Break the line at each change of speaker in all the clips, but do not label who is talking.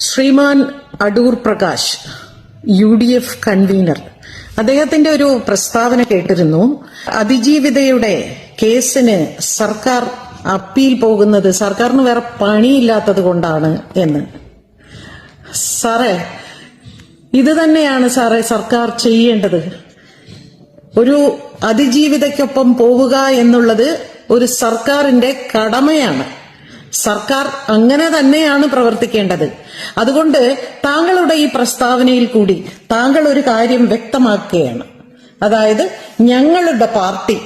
Sriman Adoor Prakash U D F convener. അദ്ദേഹത്തിന്റെ ഒരു പ്രസ്താവന കേട്ടിരുന്നു. അതിജീവിതയുടെ കേസിന് സർക്കാർ അപ്പീൽ പോകുന്നത് സർക്കാരിന് വേറെ പണിയില്ലാത്തത് കൊണ്ടാണ് എന്ന്. സാറേ ഇത് തന്നെയാണ് സാറേ സർക്കാർ ചെയ്യേണ്ടത്. ഒരു അതിജീവിതയ്ക്കൊപ്പം പോവുക എന്നുള്ളത് ഒരു സർക്കാരിന്റെ കടമയാണ്. സർക്കാർ അങ്ങനെ തന്നെയാണ് പ്രവർത്തിക്കേണ്ടത്. അതുകൊണ്ട് താങ്കളുടെ ഈ പ്രസ്താവനയിൽ കൂടി താങ്കൾ ഒരു കാര്യം വ്യക്തമാക്കുകയാണ്. അതായത് ഞങ്ങളുടെ പാർട്ടി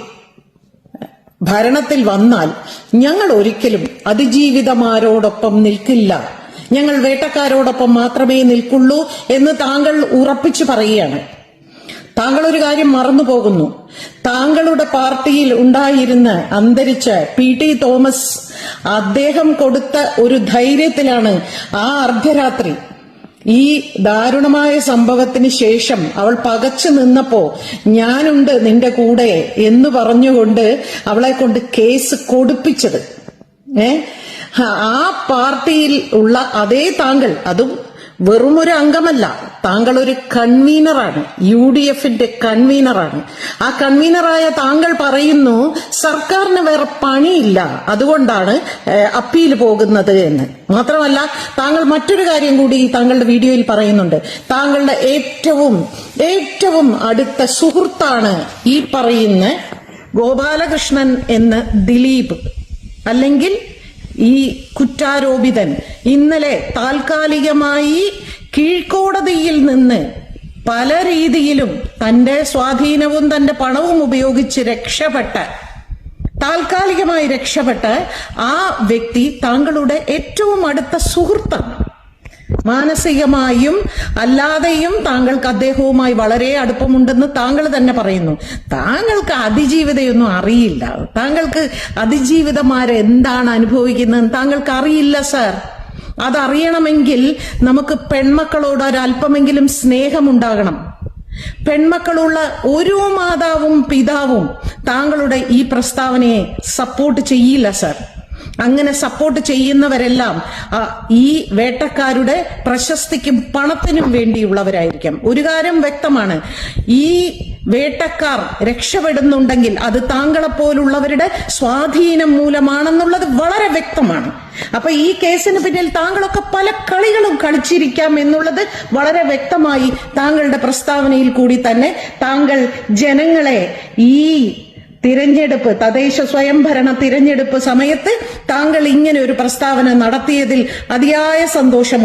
ഭരണത്തിൽ വന്നാൽ ഞങ്ങൾ ഒരിക്കലും അതിജീവിതമാരോടൊപ്പം നിൽക്കില്ല. ഞങ്ങൾ വേട്ടക്കാരോടൊപ്പം മാത്രമേ നിൽക്കുള്ളൂ എന്ന് താങ്കൾ ഉറപ്പിച്ചു പറയുകയാണ്. താങ്കൾ ഒരു കാര്യം മറന്നു പോകുന്നു താങ്കളുടെ പാർട്ടിയിൽ ഉണ്ടായിരുന്ന അന്തരിച്ച പി ടി തോമസ് അദ്ദേഹം കൊടുത്ത ഒരു ധൈര്യത്തിലാണ് ആ അർദ്ധരാത്രി. ഈ ദാരുണമായ സംഭവത്തിന് ശേഷം അവൾ പകച്ചു നിന്നപ്പോ ഞാനുണ്ട് നിന്റെ കൂടെ എന്ന് പറഞ്ഞുകൊണ്ട് അവളെ കൊണ്ട് കേസ് കൊടുപ്പിച്ചത്. ഏ? ആ പാർട്ടിയിൽ ഉള്ള അതേ താങ്കൾ അതും വെറുമൊരു അംഗമല്ല താങ്കൾ ഒരു കൺവീനറാണ്. യു ഡി എഫിന്റെ കൺവീനറാണ്. ആ കൺവീനറായ താങ്കൾ പറയുന്നു സർക്കാരിന് വേറെ പണിയില്ല. അതുകൊണ്ടാണ് അപ്പീൽ പോകുന്നത് എന്ന്. മാത്രമല്ല താങ്കൾ മറ്റൊരു കാര്യം കൂടി താങ്കളുടെ വീഡിയോയിൽ പറയുന്നുണ്ട്. താങ്കളുടെ ഏറ്റവും ഏറ്റവും അടുത്ത സുഹൃത്താണ് ഈ പറയുന്ന ഗോപാലകൃഷ്ണൻ എന്ന ദിലീപ്. അല്ലെങ്കിൽ ഈ കുറ്റാരോപിതൻ. ഇന്നലെ താൽക്കാലികമായി കീഴ്ക്കോടതിയിൽ നിന്ന് പല രീതിയിലും തന്റെ സ്വാധീനവും തന്റെ പണവും ഉപയോഗിച്ച് രക്ഷപ്പെട്ട താൽക്കാലികമായി രക്ഷപ്പെട്ട ആ വ്യക്തി താങ്കളുടെ ഏറ്റവും അടുത്ത സുഹൃത്താണ് മാനസികമായും അല്ലാതെയും താങ്കൾക്ക് അദ്ദേഹവുമായി വളരെ അടുപ്പമുണ്ടെന്ന് താങ്കൾ തന്നെ പറയുന്നു. താങ്കൾക്ക് അതിജീവിതയൊന്നും അറിയില്ല. താങ്കൾക്ക് അതിജീവിതമാരെ എന്താണ് അനുഭവിക്കുന്നത് താങ്കൾക്ക് അറിയില്ല സർ. അതറിയണമെങ്കിൽ നമുക്ക് പെൺമക്കളോട് ഒരല്പമെങ്കിലും സ്നേഹമുണ്ടാകണം. പെൺമക്കളുള്ള ഒരു മാതാവും പിതാവും താങ്കളുടെ ഈ പ്രസ്താവനയെ സപ്പോർട്ട് ചെയ്യില്ല സർ അങ്ങനെ സപ്പോർട്ട് ചെയ്യുന്നവരെല്ലാം ഈ വേട്ടക്കാരുടെ പ്രശസ്തിക്കും പണത്തിനും വേണ്ടിയുള്ളവരായിരിക്കും. ഒരു കാര്യം വ്യക്തമാണ്. ഈ വേട്ടക്കാർ രക്ഷപ്പെടുന്നുണ്ടെങ്കിൽ അത് താങ്കളെപ്പോലുള്ളവരുടെ സ്വാധീനം മൂലമാണെന്നുള്ളത് വളരെ വ്യക്തമാണ്. അപ്പൊ ഈ കേസിന് പിന്നിൽ താങ്കളൊക്കെ പല കളികളും കളിച്ചിരിക്കാം എന്നുള്ളത് വളരെ വ്യക്തമായി താങ്കളുടെ പ്രസ്താവനയിൽ കൂടി തന്നെ താങ്കൾ ജനങ്ങളെ ഈ തിരഞ്ഞെടുപ്പ് തദ്ദേശ സ്വയംഭരണ തിരഞ്ഞെടുപ്പ് സമയത്ത് താങ്കൾ ഇങ്ങനെ ഒരു പ്രസ്താവന നടത്തിയതിൽ അതിയായ സന്തോഷമുണ്ട്.